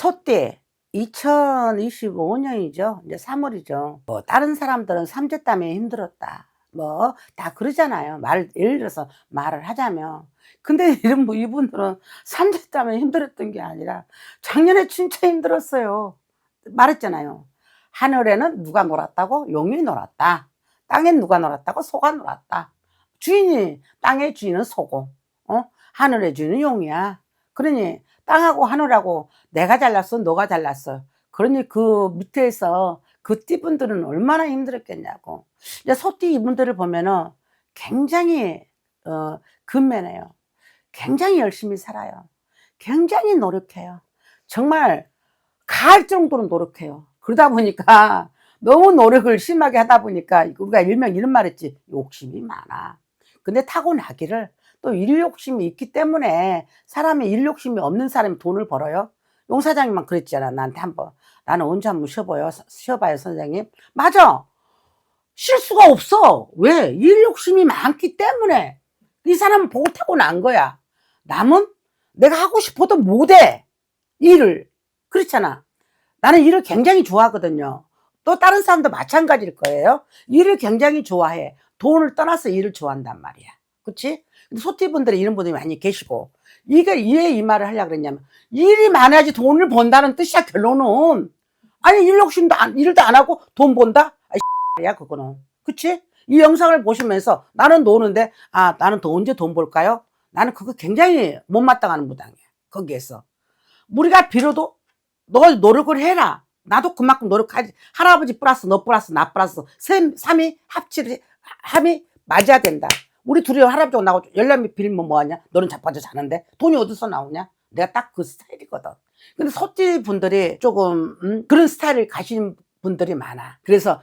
소띠 2025년이죠. 이제 3월이죠. 뭐 다른 사람들은 삼재 때문에 힘들었다. 뭐 다 그러잖아요. 말 예를 들어서 말을 하자면. 근데 이런 뭐 이분들은 삼재 때문에 힘들었던 게 아니라 작년에 진짜 힘들었어요. 말했잖아요. 하늘에는 누가 놀았다고? 용이 놀았다. 땅엔 누가 놀았다고? 소가 놀았다. 주인이 땅의 주인은 소고, 어? 하늘의 주인은 용이야. 그러니 땅하고 하늘하고 내가 잘났어, 너가 잘났어. 그러니 그 밑에서 그 띠분들은 얼마나 힘들었겠냐고. 이제 소띠 이분들을 보면은 굉장히 어, 근면해요. 굉장히 열심히 살아요. 굉장히 노력해요. 정말 가할 정도로 노력해요. 그러다 보니까 너무 노력을 심하게 하다 보니까 우리가 일명 이런 말 했지. 욕심이 많아. 근데 타고나기를 또 일 욕심이 있기 때문에 사람이 일 욕심이 없는 사람이 돈을 벌어요. 용 사장님만 그랬잖아. 나한테 한번. 나는 언제 한번 쉬어봐요. 쉬어봐요, 선생님. 맞아. 쉴 수가 없어. 왜? 일 욕심이 많기 때문에. 이 사람은 보고 타고난 거야. 남은 내가 하고 싶어도 못해. 일을. 그렇잖아. 나는 일을 굉장히 좋아하거든요. 또 다른 사람도 마찬가지일 거예요. 일을 굉장히 좋아해. 돈을 떠나서 일을 좋아한단 말이야. 그치? 근데 소띠분들이 이런 분들이 많이 계시고, 이게 왜 이 말을 하려고 그랬냐면, 일이 많아야지 돈을 번다는 뜻이야, 결론은. 아니, 일 욕심도 안, 일도 안 하고 돈 번다? 아이, 야, 그거는. 그치? 이 영상을 보시면서 나는 노는데, 아, 나는 또 언제 돈 벌까요? 나는 그거 굉장히 못마땅한 무당이야. 거기에서. 우리가 빌어도 너 노력을 해라. 나도 그만큼 노력하지. 할아버지 플러스 너 플러스 나 플러스 세, 삼이 합치를, 해- 함이 맞아야 된다. 우리 둘이 할아버지하고 나하고 열람이 빌면 뭐하냐? 너는 자빠져 자는데 돈이 어디서 나오냐? 내가 딱 그 스타일이거든. 근데 소띠 분들이 조금 음, 그런 스타일을 가신 분들이 많아. 그래서